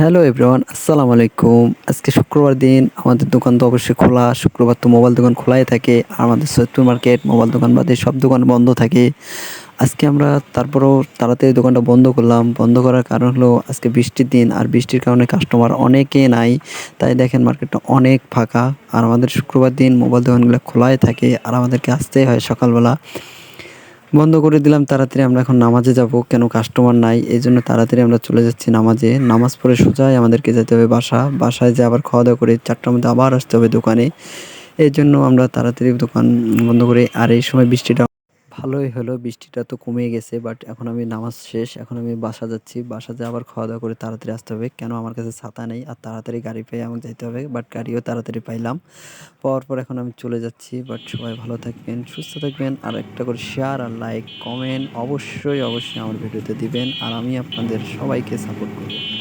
Hello everyone, আসসালামু আলাইকুম। আজকে শুক্রবার দিন, আমাদের দোকান তো অবশ্যই খোলা। শুক্রবার তো মোবাইল দোকান খোলাই থাকে, আর আমাদের সৈয়দপুর মার্কেট, মোবাইল দোকান বাদে সব দোকান বন্ধ থাকে। আজকে আমরা তারপরও তাড়াতাড়ি দোকানটা বন্ধ করলাম। বন্ধ করার কারণ হলো, আজকে বৃষ্টির দিন, আর বৃষ্টির কারণে কাস্টমার অনেকে নাই। তাই দেখেন মার্কেটটা অনেক ফাঁকা। আর আমাদের শুক্রবার দিন মোবাইল দোকানগুলো খোলাই থাকে, আর আমাদেরকে আসতেই হয় সকালবেলা। বন্ধ করে দিলাম, তাড়াতাড়ি আমরা এখন নামাজে যাব, কেন কাস্টমার নাই, এই জন্য তাড়াতাড়ি আমরা চলে যাচ্ছি নামাজে। নামাজ পড়ে সোজাই আমাদেরকে যেতে হবে বাসা, বাসায় যে আবার খাওয়া দাওয়া করে চারটার মধ্যে আবার আসতে হবে দোকানে। এই জন্য আমরা তাড়াতাড়ি দোকান বন্ধ করে, আর এই সময় বৃষ্টিটা ভালোই হলো, বৃষ্টিটা তো কমে গেছে বাট এখন আমি নামাজ শেষ, এখন আমি বাসা যাচ্ছি, বাসা বাসাতে আবার খাওয়া দাওয়া করে তাড়াতাড়ি আসতে হবে, কেন আমার কাছে ছাতা নেই, আর তাড়াতাড়ি গাড়ি পেয়ে আমাকে যেতে হবে বাট গাড়িও তাড়াতাড়ি পাইলাম। পাওয়ার পর এখন আমি চলে যাচ্ছি বাট সবাই ভালো থাকবেন, সুস্থ থাকবেন, আর একটা করে শেয়ার আর লাইক কমেন্ট অবশ্যই অবশ্যই আমার ভিডিওতে দিবেন, আর আমি আপনাদের সবাইকে সাপোর্ট করব।